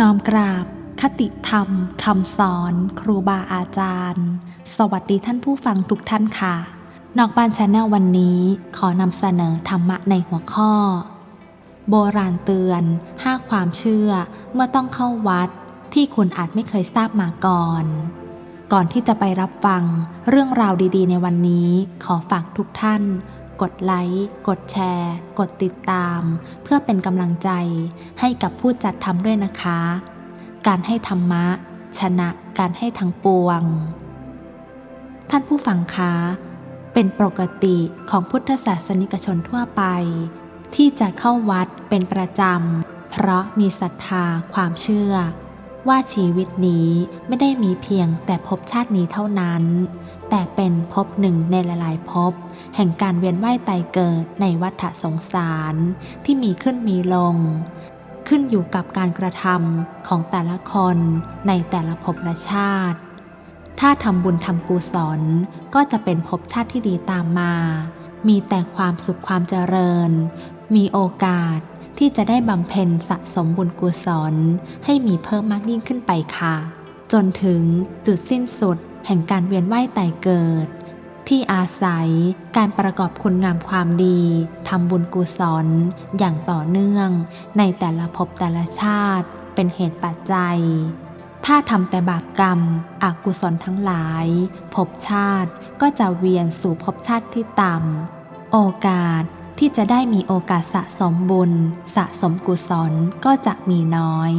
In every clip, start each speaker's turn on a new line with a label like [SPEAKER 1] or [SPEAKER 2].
[SPEAKER 1] น้อมกราบ คติธรรมคำสอน ครูบาอาจารย์ สวัสดีท่านผู้ฟังทุกท่านค่ะ นอกบ้านชาแนลวันนี้ขอนำเสนอธรรมะในหัวข้อ โบราณเตือน5ความเชื่อเมื่อต้องเข้าวัดที่คุณอาจไม่เคยทราบมาก่อน ก่อนที่จะไปรับฟังเรื่องราวดีๆ ในวันนี้ ขอฝากทุกท่าน กดไลค์ กดแชร์ กดติดตาม เพื่อเป็นกำลังใจให้กับผู้จัดทำด้วยนะคะ การให้ธรรมะ ชนะการให้ทั้งปวง ท่านผู้ฟังคะ เป็นปกติของพุทธศาสนิกชนทั่วไป ที่จะเข้าวัดเป็นประจำ เพราะมีศรัทธาความเชื่อว่าชีวิตนี้ไม่ได้มีเพียงแต่ภพชาตินี้เท่านั้น แต่เป็นภพหนึ่งในหลายๆภพแห่งการเวียนว่ายตายเกิดในวัฏสงสารที่มีขึ้นมีลง ขึ้นอยู่กับการกระทำของแต่ละคนในแต่ละภพละชาติ ถ้าทำบุญทำกุศลก็จะเป็นภพชาติที่ดีตามมา มีแต่ความสุขความเจริญ มีโอกาสที่จะได้บำเพ็ญสะสมบุญกุศลให้มีเพิ่มมากยิ่งขึ้นไปค่ะ จนถึงจุดสิ้นสุด แห่งการเวียนว่ายตายเกิด ที่อาศัยการประกอบคุณงามความดีทำบุญกุศลอย่างต่อเนื่องในแต่ละภพแต่ละชาติเป็นเหตุปัจจัย ถ้าทำแต่บาปกรรมอกุศลทั้งหลายภพชาติก็จะเวียนสู่ภพชาติที่ต่ำโอกาสที่จะได้มีโอกาสสะสมบุญ สะสมกุศลก็จะมีน้อย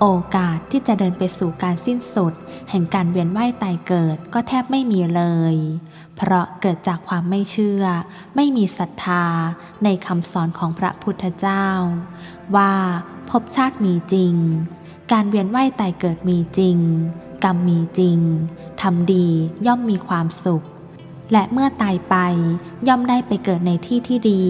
[SPEAKER 1] โอกาสที่จะเดินไปสู่การสิ้นสุด แห่งการเวียนว่ายตายเกิดก็แทบไม่มีเลย เพราะเกิดจากความไม่เชื่อ ไม่มีศรัทธาในคำสอนของพระพุทธเจ้า ว่าภพชาติมีจริง การเวียนว่ายตายเกิดมีจริง กรรมมีจริงทำดีย่อมมีความสุข และเมื่อตายไปย่อมได้ไปเกิดในที่ที่ดี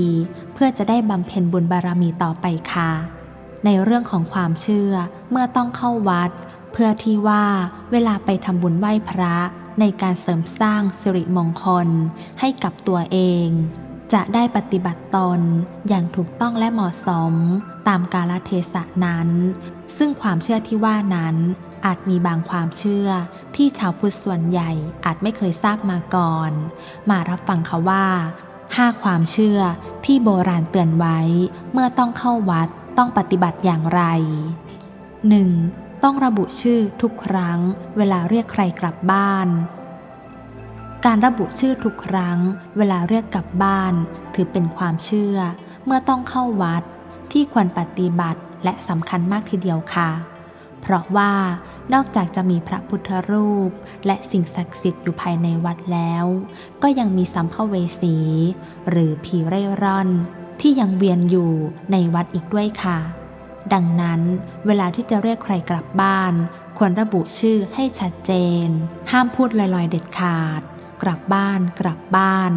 [SPEAKER 1] เพื่อจะได้บำเพ็ญบุญบารมีต่อไปค่ะ ในเรื่องของความเชื่อเมื่อต้องเข้าวัด เพื่อที่ว่าเวลาไปทำบุญไหว้พระในการเสริมสร้างสิริมงคล ให้กับตัวเอง จะได้ปฏิบัติตนอย่างถูกต้องและเหมาะสมตามกาลเทศะนั้น ซึ่งความเชื่อที่ว่านั้นอาจมีบางความเชื่อที่ชาวพุทธส่วนใหญ่อาจไม่เคยทราบมาก่อน มารับฟังค่ะว่า5ความเชื่อที่โบราณเตือนไว้เมื่อต้องเข้าวัด ต้องปฏิบัติอย่างไร 1. ต้องระบุชื่อทุกครั้ง เวลาเรียกใครกลับบ้าน การระบุชื่อทุกครั้ง เวลาเรียกกลับบ้าน ถือเป็นความเชื่อ เมื่อต้องเข้าวัดที่ควรปฏิบัติและสำคัญมากทีเดียวค่ะ เพราะว่านอกจากจะมีพระพุทธรูป และสิ่งศักดิ์สิทธิ์อยู่ภายในวัดแล้ว ก็ยังมีสัมภเวสี หรือผีเร่ร่อน ที่ยังเวียนอยู่ในวัดอีกด้วยค่ะ ดังนั้นเวลาที่จะเรียกใครกลับบ้าน ควรระบุชื่อให้ชัดเจน ห้ามพูดลอยๆเด็ดขาด กลับบ้าน กลับบ้าน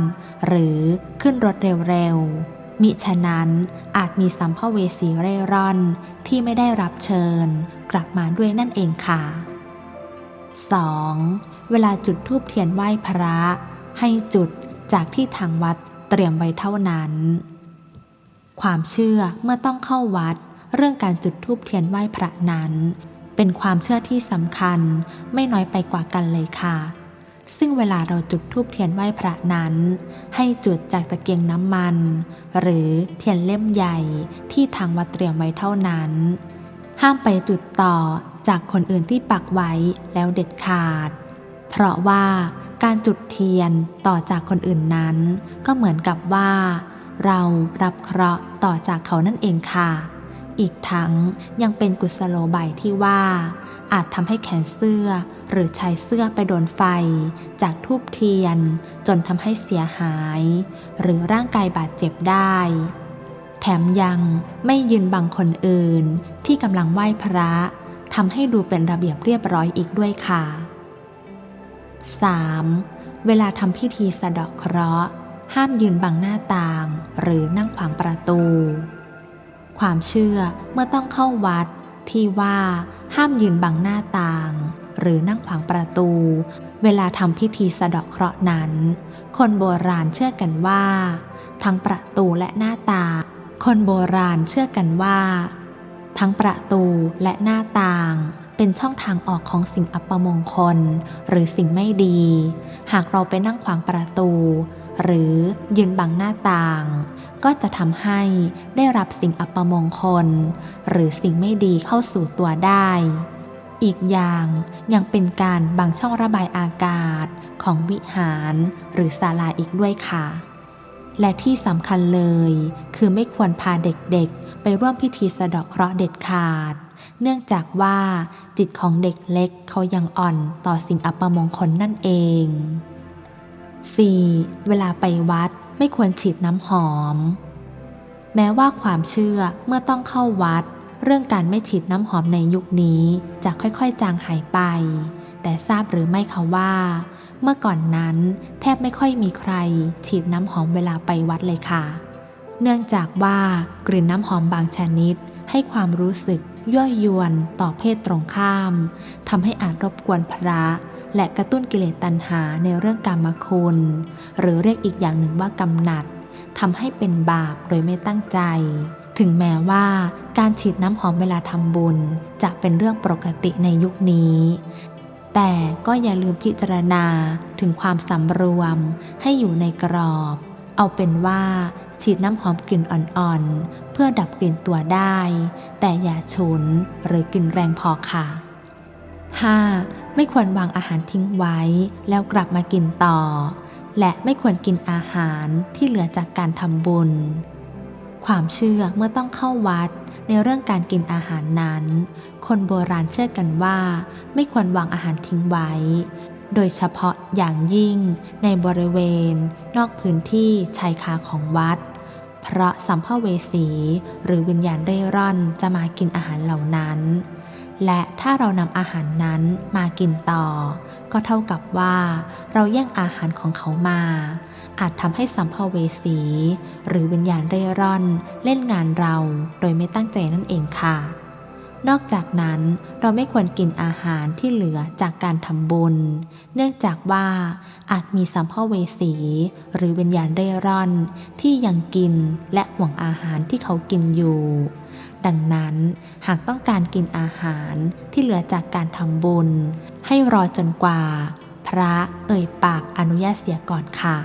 [SPEAKER 1] หรือขึ้นรถเร็วๆ มิฉะนั้นอาจมีสัมภเวสีเร่ร่อนที่ไม่ได้รับเชิญ กลับมาด้วยนั่นเองค่ะ 2. เวลาจุดธูปเทียนไหว้พระ ให้จุดจากที่ทางวัดเตรียมไว้เท่านั้น ความเชื่อเมื่อต้องเข้าวัด เรื่องการจุดธูปเทียนไหว้พระนั้น เป็นความเชื่อที่สำคัญไม่น้อยไปกว่ากันเลยค่ะ ซึ่งเวลาเราจุดธูปเทียนไหว้พระนั้น ให้จุดจากตะเกียงน้ำมัน หรือเทียนเล่มใหญ่ที่ทางวัดเตรียมไว้เท่านั้น ห้ามไปจุดต่อจากคนอื่นที่ปักไว้แล้วเด็ดขาด เพราะว่าการจุดเทียนต่อจากคนอื่นนั้น ก็เหมือนกับว่า เรารับเคราะห์ต่อจากเขานั่นเองค่ะ อีกทั้งยังเป็นกุศโลบายที่ว่า อาจทำให้แขนเสื้อหรือชายเสื้อไปโดนไฟ จากทูบเทียน จนทำให้เสียหาย หรือร่างกายบาดเจ็บได้ แถมยังไม่ยืนบังคนอื่นที่กำลังไหว้พระทำให้ดูเป็นระเบียบเรียบร้อยอีกด้วยค่ะ 3. เวลาทำพิธีสะเดาะเคราะห์ ห้ามยืนบังหน้าต่าง หรือนั่งขวางประตู ความเชื่อเมื่อต้องเข้าวัด ที่ว่าห้ามยืนบังหน้าต่าง หรือนั่งขวางประตู เวลาทำพิธีสะเดาะเคราะห์นั้น คนโบราณเชื่อกันว่า ทั้งประตูและหน้าต่าง คนโบราณเชื่อกันว่า ทั้งประตูและหน้าต่างเป็นช่องทางออกของสิ่งอัปมงคล หรือสิ่งไม่ดี หากเราไปนั่งขวางประตู หรือยืนบังหน้าต่าง ก็จะทำให้ได้รับสิ่งอัปมงคล หรือสิ่งไม่ดีเข้าสู่ตัวได้ อีกอย่างยังเป็นการบังช่องระบายอากาศของวิหารหรือศาลาอีกด้วยค่ะ และที่สำคัญเลยคือไม่ควรพาเด็กๆ ไปร่วมพิธีสะเดาะเคราะห์เด็ดขาด เนื่องจากว่าจิตของเด็กเล็กเขายังอ่อนต่อสิ่งอัปมงคลนั่นเอง 4. เวลาไปวัดไม่ควรฉีดน้ำหอม แม้ว่าความเชื่อเมื่อต้องเข้าวัด เรื่องการไม่ฉีดน้ำหอมในยุคนี้จะค่อยๆ จางหายไป แต่ทราบหรือไม่คะว่า เมื่อก่อนนั้นแทบไม่ค่อยมีใคร ฉีดน้ำหอมเวลาไปวัดเลยค่ะ เนื่องจากว่ากลิ่นน้ำหอมบางชนิด ให้ความรู้สึกยั่วยวนต่อเพศตรงข้ามทำให้อาจรบกวนพระ และกระตุ้นกิเลสตัณหาในเรื่องกรรมคุณ หรือเรียกอีกอย่างหนึ่งว่ากำหนัดทำให้เป็นบาปโดยไม่ตั้งใจ ถึงแม้ว่าการฉีดน้ำหอมเวลาทำบุญ จะเป็นเรื่องปกติในยุคนี้ แต่ก็อย่าลืมพิจารณาถึงความสำรวมให้อยู่ในกรอบ เอาเป็นว่าฉีดน้ำหอมกลิ่นอ่อนๆ เพื่อดับกลิ่นตัวได้ แต่อย่าฉุนหรือกลิ่นแรงพอค่ะ 5. ไม่ควรวางอาหารทิ้งไว้แล้วกลับมากินต่อ และไม่ควรกินอาหารที่เหลือจากการทำบุญ ความเชื่อเมื่อต้องเข้าวัดในเรื่องการกินอาหารนั้น คนโบราณเชื่อกันว่า ไม่ควรวางอาหารทิ้งไว้ โดยเฉพาะอย่างยิ่งในบริเวณ นอกพื้นที่ชายคาของวัด เพราะสัมภเวสีหรือวิญญาณเร่ร่อนจะมากินอาหารเหล่านั้น และถ้าเรานำอาหารนั้นมากินต่อ ก็เท่ากับว่าเราแย่งอาหารของเขามา อาจทำให้สัมภเวสี หรือวิญญาณเร่ร่อนเล่นงานเราโดยไม่ตั้งใจนั่นเองค่ะ นอกจากนั้นเราไม่ควรกินอาหารที่เหลือจากการทำบุญ เนื่องจากว่าอาจมีสัมภเวสี หรือวิญญาณเร่ร่อนที่ยังกินและห่วงอาหารที่เขากินอยู่ ดังนั้นหากต้องการกินอาหารที่เหลือจากการทำบุญ ให้รอจนกว่า พระเอ่ยปากอนุญาตเสียก่อนค่ะ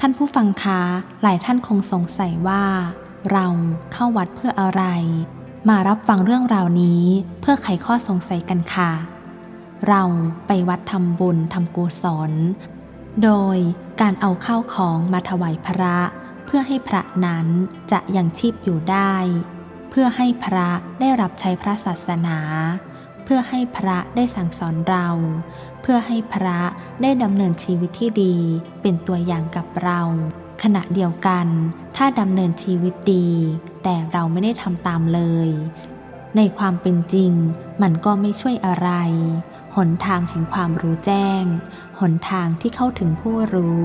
[SPEAKER 1] ท่านผู้ฟังคะหลายท่านคงสงสัยว่า เราเข้าวัดเพื่ออะไร มารับฟังเรื่องราวนี้เพื่อไขข้อสงสัยกันค่ะ เราไปวัดทำบุญทำกุศลโดยการเอาข้าวของมาถวายพระ เพื่อให้พระนั้นจะยังชีพอยู่ได้ เพื่อให้พระได้รับใช้พระศาสนา เพื่อให้พระได้สั่งสอนเรา เพื่อให้พระได้ดำเนินชีวิตที่ดีเป็นตัวอย่างกับเรา ขณะเดียวกัน ถ้าดำเนินชีวิตดี แต่เราไม่ได้ทำตามเลย ในความเป็นจริง มันก็ไม่ช่วยอะไรหนทางแห่งความรู้แจ้ง หนทางที่เข้าถึงผู้รู้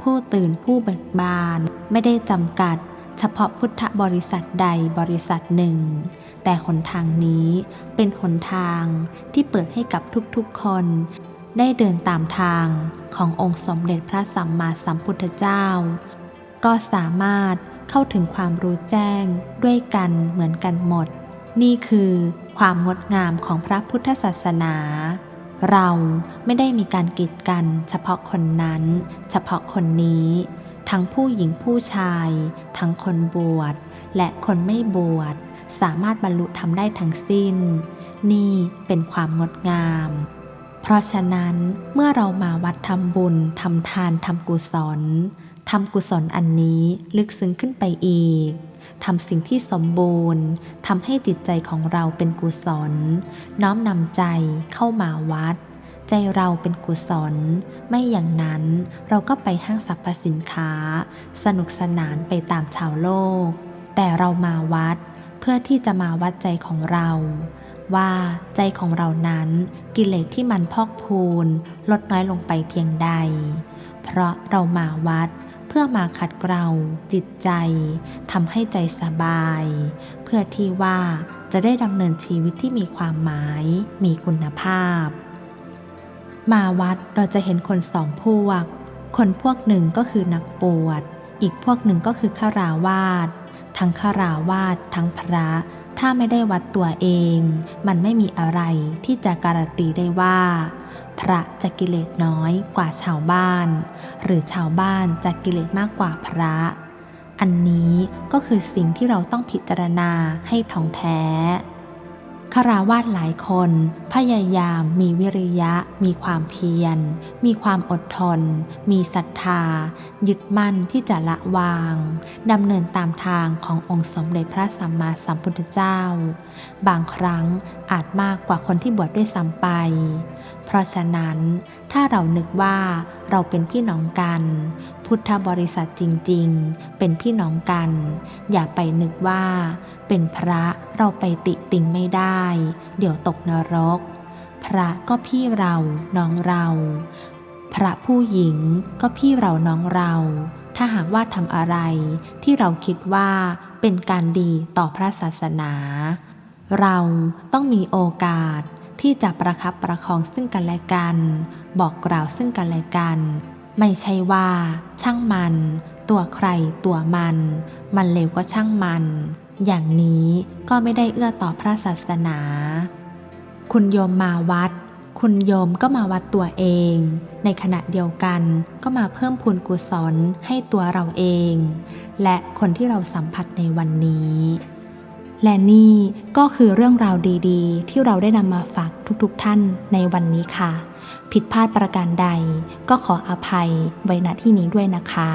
[SPEAKER 1] ผู้ตื่นผู้เบิกบาน ไม่ได้จำกัด เฉพาะพุทธบริษัทใดบริษัทหนึ่ง แต่หนทางนี้เป็นหนทางที่เปิดให้กับทุกๆคน ได้เดินตามทางขององค์สมเด็จพระสัมมาสัมพุทธเจ้า ก็สามารถเข้าถึงความรู้แจ้งด้วยกันเหมือนกันหมด นี่คือความงดงามของพระพุทธศาสนา เราไม่ได้มีการกีดกันเฉพาะคนนั้น เฉพาะคนนี้ ทั้งผู้หญิงผู้ชาย ทั้งคนบวช และคนไม่บวช สามารถบรรลุธรรมได้ทั้งสิ้น นี่เป็นความงดงาม เพราะฉะนั้นเมื่อเรามาวัดทำบุญทำทานทำกุศลทำกุศลอันนี้ลึกซึ้งขึ้นไปอีกทำสิ่งที่สมบูรณ์ทำให้จิตใจของเราเป็นกุศล น้อมนำใจเข้ามาวัด ใจเราเป็นกุศล ไม่อย่างนั้นเราก็ไปห้างสรรพสินค้า สนุกสนานไปตามชาวโลก แต่เรามาวัดเพื่อที่จะมาวัดใจของเรา ว่าใจของเรานั้นกิเลสที่มันพอกพูน ลดน้อยลงไปเพียงใด เพราะเรามาวัดเพื่อมาขัดเกลาจิตใจทำให้ใจสบาย เพื่อที่ว่าจะได้ดำเนินชีวิตที่มีความหมาย มีคุณภาพ มาวัดเราจะเห็นคนสองพวก คนพวกหนึ่งก็คือนักบวช อีกพวกหนึ่งก็คือข้าราวาส ทั้งข้าราวาสทั้งพระ ถ้าไม่ได้วัดตัวเอง มันไม่มีอะไรที่จะการันตีได้ว่า พระจะกิเลสน้อยกว่าชาวบ้าน หรือชาวบ้านจะกิเลสมากกว่าพระ อันนี้ก็คือสิ่งที่เราต้องพิจารณาให้ท่องแท้ คาราวาสหลายคน พยายามมีวิริยะ มีความเพียร มีความอดทน มีศรัทธา ยึดมั่นที่จะละวางดำเนินตามทางขององค์สมเด็จพระสัมมาสัมพุทธเจ้า บางครั้งอาจมากกว่าคนที่บวชได้วยซ้ำไป เพราะฉะนั้นถ้าเรานึกว่าเราเป็นพี่น้องกัน พุทธบริษัทจริงๆ เป็นพี่น้องกัน อย่าไปนึกว่า เป็นพระเราไปติติงไม่ได้ เดี๋ยวตกนรก พระก็พี่เราน้องเรา พระผู้หญิงก็พี่เราน้องเรา ถ้าหากว่าทำอะไรที่เราคิดว่าเป็นการดีต่อพระศาสนา เราต้องมีโอกาสที่จะประคับประคองซึ่งกันและกัน บอกกล่าวซึ่งกันและกัน ไม่ใช่ว่า ช่างมัน ตัวใครตัวมัน มันเลวก็ช่างมัน อย่างนี้ก็ไม่ได้เอื้อต่อพระศาสนา คุณโยมมาวัด คุณโยมก็มาวัดตัวเอง ในขณะเดียวกันก็มาเพิ่มพูนกุศลให้ตัวเราเอง และคนที่เราสัมผัสในวันนี้และนี่ก็คือเรื่องราวดีๆ ที่เราได้นำมาฝากทุกๆท่านในวันนี้ค่ะ ผิดพลาดประการใดก็ขออภัยไว้ณที่นี้ด้วยนะคะ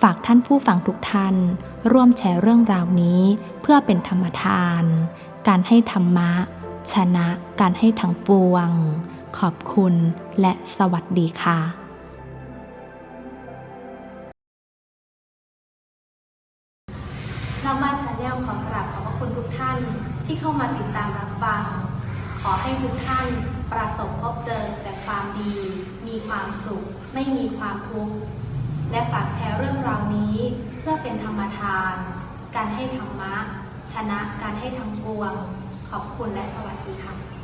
[SPEAKER 1] ฝากท่านผู้ฟังทุกท่าน ร่วมแชร์เรื่องราวนี้ เพื่อเป็นธรรมทาน การให้ธรรมะ ชนะการให้ทั้งปวง ขอบคุณและสวัสดีค่ะน้องบ้านชาแนลขอกราบขอบพระคุณทุกท่านที่เข้ามาติดตามรับฟัง ขอให้ทุกท่าน ประสบพบเจอแต่ความดี มีความสุข ไม่มีความทุกข์ และฝากแชร์เรื่องราวนี้ เพื่อเป็นธรรมทาน การให้ธรรมะ ชนะการให้ทั้งปวง ขอบคุณและสวัสดีค่ะ